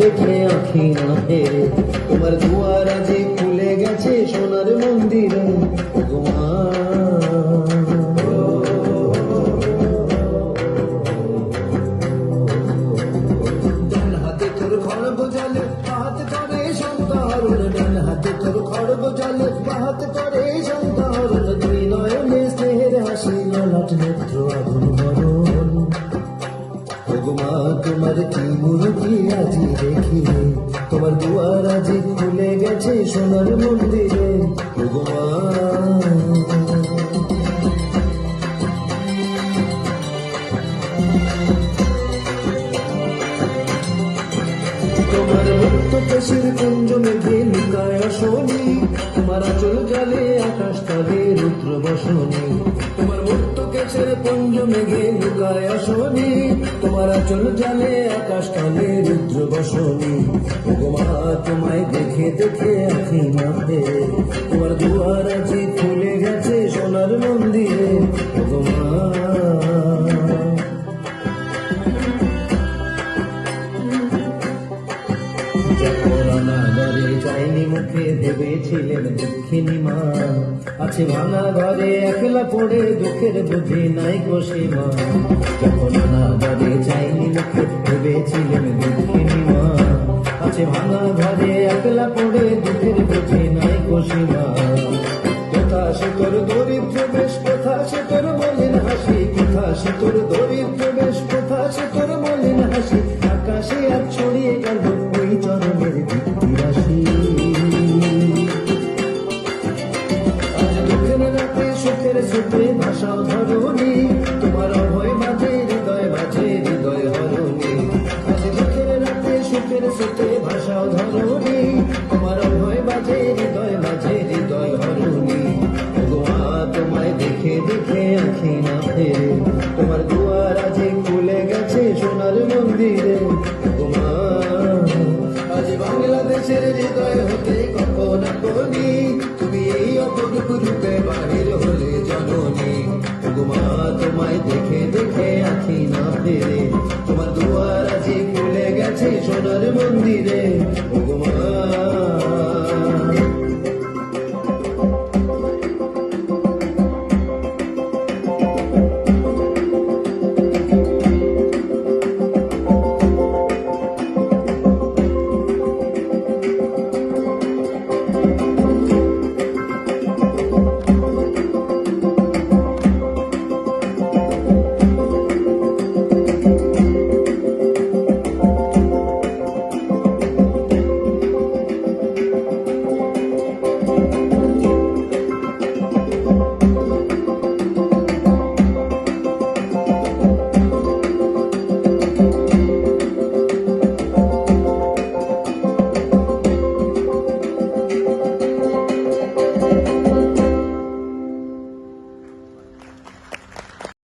দেখে আখি না ফেরে তোমার দুয়ার আজে খুলে গেছে সোনার মন্দিরে। হাতে তোর খড় বোঝালে হাত করে তোমার কি আজি দেখিলে তোমার দুয়ার আজি খুলে গেছে সোনার মন্দিরে। তোমার মুক্ত পেশির কুঞ্জ মেঘে লুকায় শনি। তোমার আচল জলে, আকাশ তলে, রুদ্র বসনি। তোমার মুক্ত কেশের পঞ্জ মেঘে লুকায় আসনি। তোমার আচল জলে, আকাশ তলে, রুদ্র বসনি। তোমায় দেখে দেখে আখি মাথে তোমার দুয়ার আজি মুখে ভেবেছিলেন দুঃখিনী মা। আছে ভাঙা ঘরে একলা পড়ে দুঃখের বুঝি নাই কষে মা। যখন ঘরে যায়নি মুখে ভেবেছিলেন দুঃখিনী মা। আছে ভাঙা ঘরে একলা পড়ে দুঃখের বুঝি নাই কষে মা। কোথা সে তোর দরিদ্র বেশ, কোথা সে তোর মলিন হাসি। কোথা সে তোর দরিদ্র বেশ, কোথা সে তোর মলিন হাসি। আকাশে আর ধরণী তোমার অভয় মাঝে হৃদয় মাঝে হৃদয় হরণী ভগবা তোমায় দেখে দেখে আখি না ফেরে। তোমার দুয়ার আজে খুলে গেছে সোনার মন্দিরে। ভগবা আজ বাংলাদেশের হৃদয় হতে কখন আপনি? তুমি এই অপরূপ রূপে বাহির হলে জননী। ভগবা তোমায় দেখে দেখে আখি না ফেরে। তোমার দুয়ার আজে খুলে গেছে সোনার মন্দিরে।